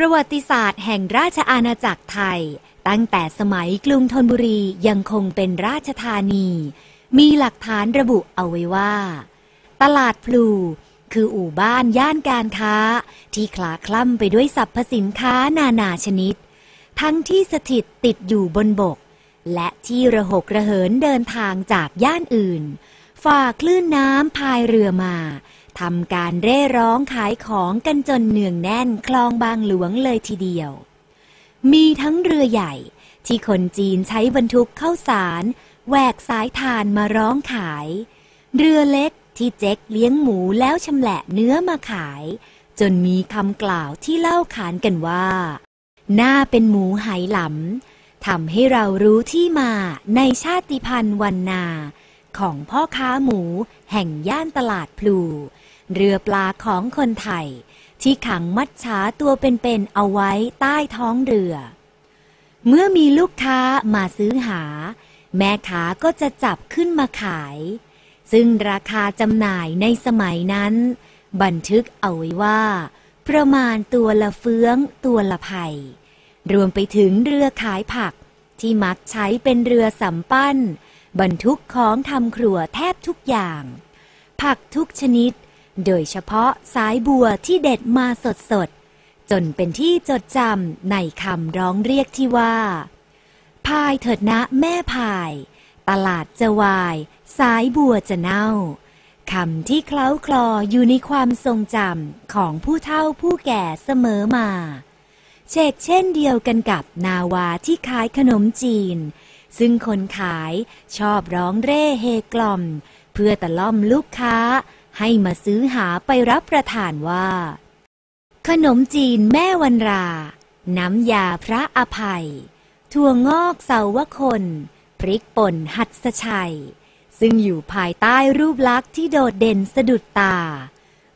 ประวัติศาสตร์แห่งราชอาณาจักรไทย ตั้งแต่สมัยกรุงธนบุรียังคงเป็นราชธานี มีหลักฐานระบุเอาไว้ว่า ตลาดพลูคืออู่บ้านย่านการค้า ที่คลาคล่ำไปด้วยสรรพสินค้านานาชนิด ทั้งที่สถิตติดอยู่บนบก และที่ระหกระเหินเดินทางจากย่านอื่น ฝ่าคลื่นน้ำพายเรือมา ทำการเร่ร้องขายของกันจนเนืองแน่นคลองบางหลวงเลยทีเดียว มีทั้งเรือใหญ่ที่คนจีนใช้บรรทุกเข้าสารแหวกสายทานมาร้องขาย เรือเล็กที่เจ๊กเลี้ยงหมูแล้วชำแหละเนื้อมาขาย จนมีคำกล่าวที่เล่าขานกันว่า หน้าเป็นหมูไหหลำทำให้เรารู้ที่มาในชาติพันธุ์วันนา ของพ่อค้าหมูแห่งย่านตลาดพลู เรือปลาของคนไทย ที่ขังมัดช้าตัวเป็นๆเอาไว้ใต้ท้องเรือ เมื่อมีลูกค้ามาซื้อหา แม่ค้าก็จะจับขึ้นมาขาย ซึ่งราคาจำหน่ายในสมัยนั้น บันทึกเอาไว้ว่า ประมาณตัวละเฟื้องตัวละไผ่รวมไปถึงเรือขายผักที่มักใช้เป็นเรือสำปั้น บรรทุกของทำครัวแทบทุกอย่าง ผักทุกชนิด โดยเฉพาะสายบัวที่เด็ดมาสดๆจนเป็นที่จดจำในคำร้องเรียกที่ว่า พายเถิดนะแม่พาย ตลาดจะวาย สายบัวจะเน่าคำที่เคล้าคลออยู่ในความทรงจำของผู้เฒ่าผู้แก่เสมอมา เชกเช่นเดียวกันกับนาวาที่ขายขนมจีน ซึ่งคนขายชอบร้องเร่เฮกล่อม เพื่อตะล่อมลูกค้า ให้มาซื้อหาไปรับประทานว่า ขนมจีนแม่วันรา น้ำยาพระอภัย ถั่วงอกเสาวคน พริกป่นหัดสชัย ซึ่งอยู่ภายใต้รูปลักษณ์ที่โดดเด่นสะดุดตา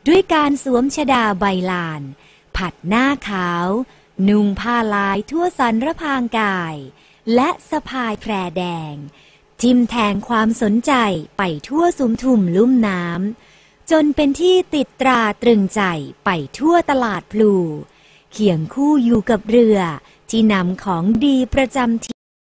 ด้วยการสวมชดาใบลาน ผัดหน้าขาว นุ่งผ้าลายทั่วสันระพางกาย และสะพายแพรแดงทิมแทงความสนใจไปทั่วสุมทุ่มลุ่มน้ำ จนเป็นที่ติดตราตรึงใจไปทั่วตลาดพลู เคียงคู่อยู่กับเรือที่นำของดีประจำ